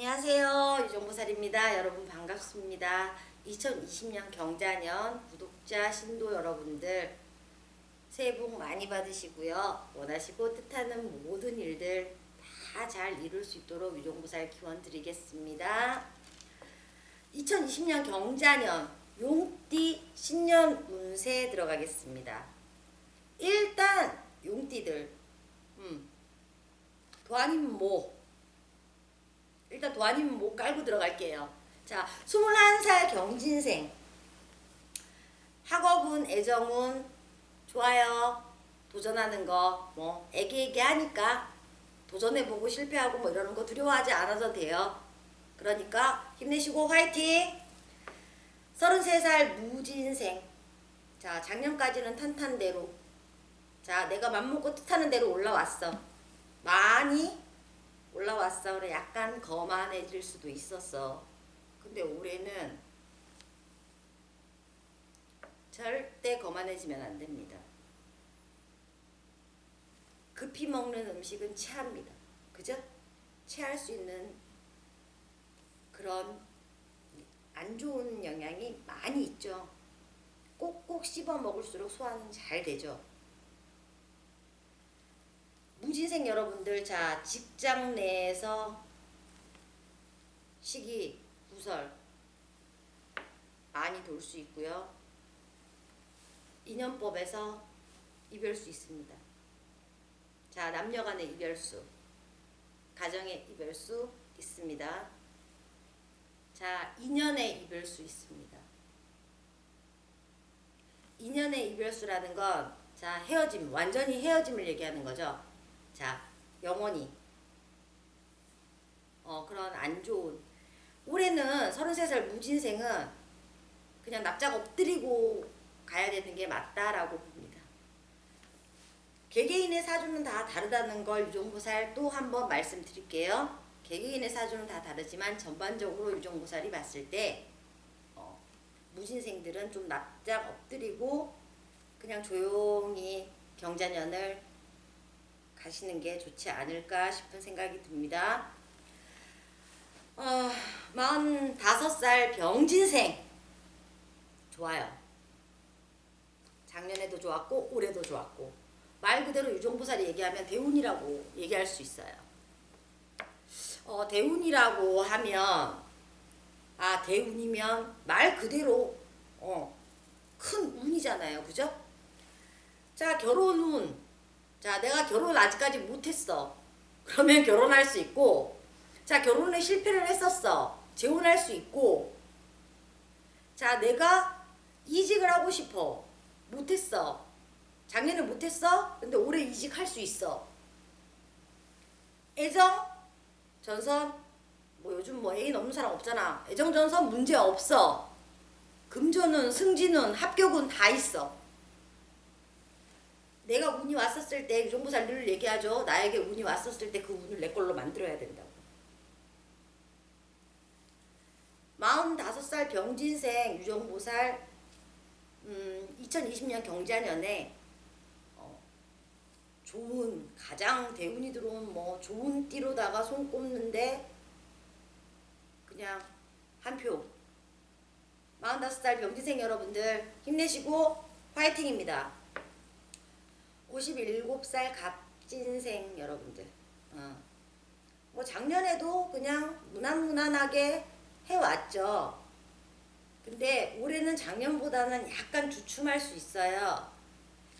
안녕하세요. 유정보살입니다. 여러분 반갑습니다. 2020년 경자년 구독자 신도 여러분들 새해 복 많이 받으시고요. 원하시고 뜻하는 모든 일들 다 잘 이룰 수 있도록 유정보살 기원 드리겠습니다. 2020년 경자년 용띠 신년 운세 들어가겠습니다. 일단 용띠들 음, 도아님 모 일단 도아님 목 깔고 들어갈게요. 자, 21살 경진생. 학업은, 애정은 좋아요. 도전하는 거, 뭐, 애기애기 하니까 도전해보고 실패하고 뭐 이러는 거 두려워하지 않아도 돼요. 그러니까 힘내시고 화이팅! 33살 무진생. 자, 작년까지는 탄탄대로. 자, 내가 맘먹고 뜻하는 대로 올라왔어. 많이 올라왔어. 그래 약간 거만해질 수도 있었어. 근데 올해는 절대 거만해지면 안 됩니다. 급히 먹는 음식은 체합니다. 그죠? 체할 수 있는 그런 안 좋은 영향이 많이 있죠. 꼭꼭 씹어 먹을수록 소화는 잘 되죠. 무진생 여러분들 자 직장 내에서 시기 구설 많이 돌 수 있고요. 인연법에서 이별수 있습니다. 자 남녀 간의 이별수 가정의 이별수 있습니다. 자 인연의 이별수 있습니다. 인연의 이별수라는 건 자 헤어짐 완전히 헤어짐을 얘기하는 거죠. 자, 영원히 어 그런 안 좋은 올해는 33살 무진생은 그냥 납작 엎드리고 가야 되는 게 맞다라고 봅니다. 개개인의 사주는 다 다르다는 걸 유종보살 또 한 번 말씀드릴게요. 개개인의 사주는 다 다르지만 전반적으로 유종보살이 봤을 때 어, 무진생들은 좀 납작 엎드리고 그냥 조용히 경자년을 가시는 게 좋지 않을까 싶은 생각이 듭니다. 어, 45살 병진생. 좋아요. 작년에도 좋았고, 올해도 좋았고. 말 그대로 유종보살이 얘기하면 대운이라고 얘기할 수 있어요. 어, 대운이라고 하면, 아, 대운이면 말 그대로, 어, 큰 운이잖아요. 그죠? 자, 결혼 운. 자, 내가 결혼 아직까지 못했어. 그러면 결혼할 수 있고, 자, 결혼에 실패를 했었어. 재혼할 수 있고, 자, 내가 이직을 하고 싶어. 못했어. 작년에 못했어? 근데 올해 이직할 수 있어. 애정, 전선, 뭐 요즘 뭐 애인 없는 사람 없잖아. 애정, 전선 문제 없어. 금전은, 승진은, 합격은 다 있어. 내가 운이 왔었을 때 유종보살 늘 얘기하죠. 나에게 운이 왔었을 때 그 운을 내 걸로 만들어야 된다고. 45살 병진생 유종보살 음, 2020년 경자년에 어, 좋은 가장 대운이 들어온 뭐 좋은 띠로다가 손 꼽는데 그냥 한 표. 45살 병진생 여러분들 힘내시고 화이팅입니다. 57살 갑진생 여러분들. 어. 뭐 작년에도 그냥 무난무난하게 해왔죠. 근데 올해는 작년보다는 약간 주춤할 수 있어요.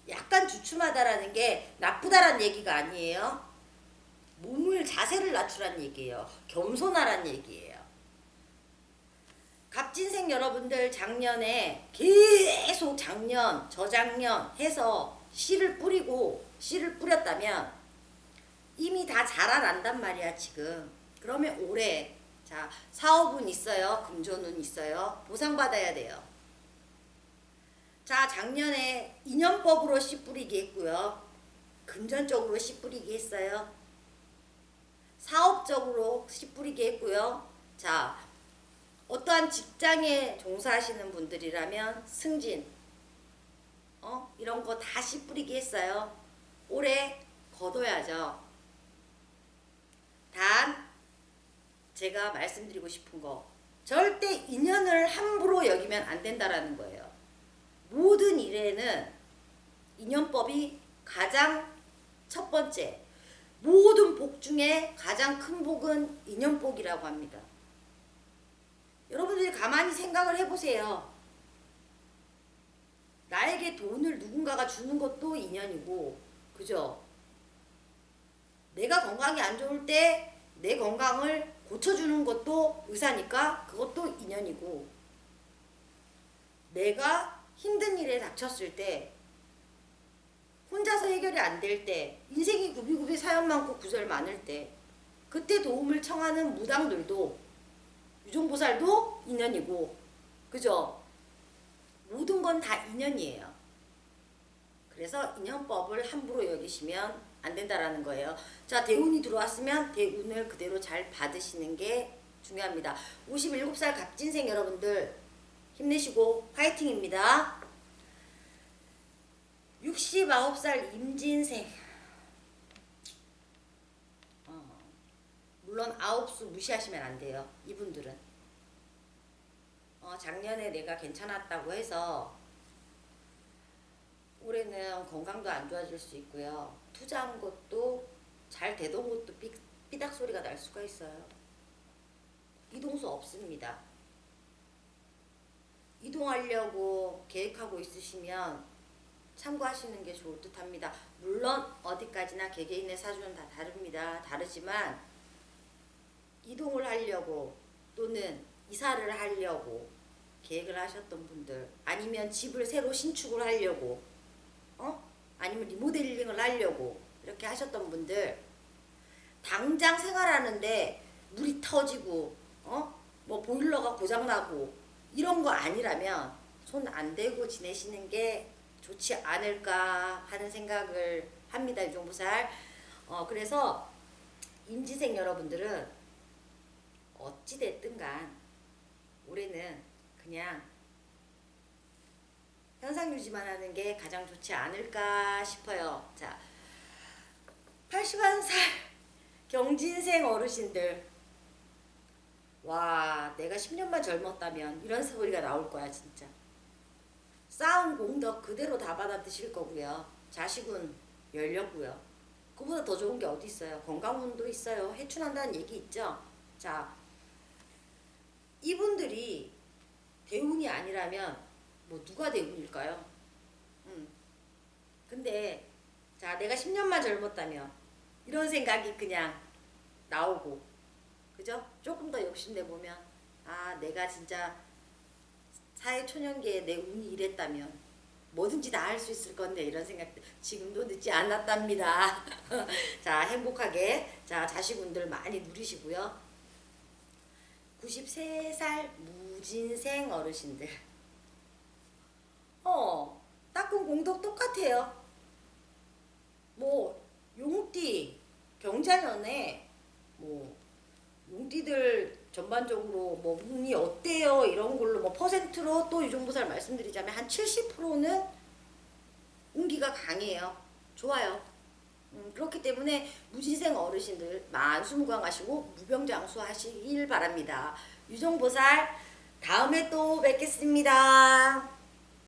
약간 주춤하다라는 게 나쁘다라는 얘기가 아니에요. 몸을 자세를 낮추란 얘기예요. 겸손하란 얘기예요. 갑진생 여러분들 작년에 계속 작년, 저작년 해서 씨를 뿌리고 씨를 뿌렸다면 이미 다 자라난단 말이야 지금. 그러면 올해 자 사업은 있어요, 금전은 있어요, 보상 받아야 돼요. 자 작년에 인연법으로 씨 뿌리기 했고요, 금전적으로 씨 뿌리기 했어요. 사업적으로 씨 뿌리기 했고요. 자 어떠한 직장에 종사하시는 분들이라면 승진, 어? 이런 거 다시 뿌리기 했어요. 올해 거둬야죠. 단 제가 말씀드리고 싶은 거 절대 인연을 함부로 여기면 안 된다라는 거예요. 모든 일에는 인연법이 가장 첫 번째 모든 복 중에 가장 큰 복은 인연복이라고 합니다. 여러분들이 가만히 생각을 해보세요. 나에게 돈을 누군가가 주는 것도 인연이고, 그죠? 내가 건강이 안 좋을 때 내 건강을 고쳐주는 것도 의사니까 그것도 인연이고, 내가 힘든 일에 닥쳤을 때 혼자서 해결이 안 될 때, 인생이 구비구비 사연 많고 구절 많을 때, 그때 도움을 청하는 무당들도, 유종보살도 인연이고, 그죠? 모든 건 다 인연이에요. 그래서 인연법을 함부로 여기시면 안 된다라는 거예요. 자, 대운이 들어왔으면 대운을 그대로 잘 받으시는 게 중요합니다. 57살 갑진생 여러분들 힘내시고 화이팅입니다. 69살 임진생. 어, 물론 아홉수 무시하시면 안 돼요. 이분들은. 어, 작년에 내가 괜찮았다고 해서 올해는 건강도 안 좋아질 수 있고요. 투자한 것도 잘 되던 것도 삐, 삐닥 소리가 날 수가 있어요. 이동수 없습니다. 이동하려고 계획하고 있으시면 참고하시는 게 좋을 듯 합니다. 물론 어디까지나 개개인의 사주는 다 다릅니다. 다르지만 이동을 하려고 또는 이사를 하려고 계획을 하셨던 분들 아니면 집을 새로 신축을 하려고 어? 아니면 리모델링을 하려고 이렇게 하셨던 분들 당장 생활하는데 물이 터지고 어? 뭐 보일러가 고장나고 이런 거 아니라면 손 안 대고 지내시는 게 좋지 않을까 하는 생각을 합니다. 유종부살. 어, 그래서 임진생 여러분들은 어찌 됐든 간 올해는 그냥 현상 유지만 하는 게 가장 좋지 않을까 싶어요. 자, 81살 경진생 어르신들. 와, 내가 10년만 젊었다면 이런 소리가 나올 거야, 진짜. 쌓은 공덕 그대로 다 받아 드실 거고요. 자식은 열렸고요. 그보다 더 좋은 게 어디 있어요? 건강운도 있어요. 해춘한다는 얘기 있죠? 자, 이분들이 대운이 아니라면 뭐 누가 대운일까요? 음. 근데 자 내가 10년만 젊었다면 이런 생각이 그냥 나오고 그죠? 조금 더 욕심내 보면 아 내가 진짜 사회 초년기에 내 운이 이랬다면 뭐든지 다 할 수 있을 건데 이런 생각들 지금도 늦지 않았답니다. 자 행복하게 자 자식분들 많이 누리시고요. 93살 무 진생 어르신들 어 닦은 공도 똑같아요. 뭐 용띠 경자년에 뭐 용띠들 전반적으로 뭐 운이 어때요 이런 걸로 뭐 퍼센트로 또 유종부살 말씀드리자면 한 70%는 운기가 강해요. 좋아요. 음, 그렇기 때문에 무진생 어르신들 만수무강하시고 무병장수하시길 바랍니다. 유종보살 다음에 또 뵙겠습니다.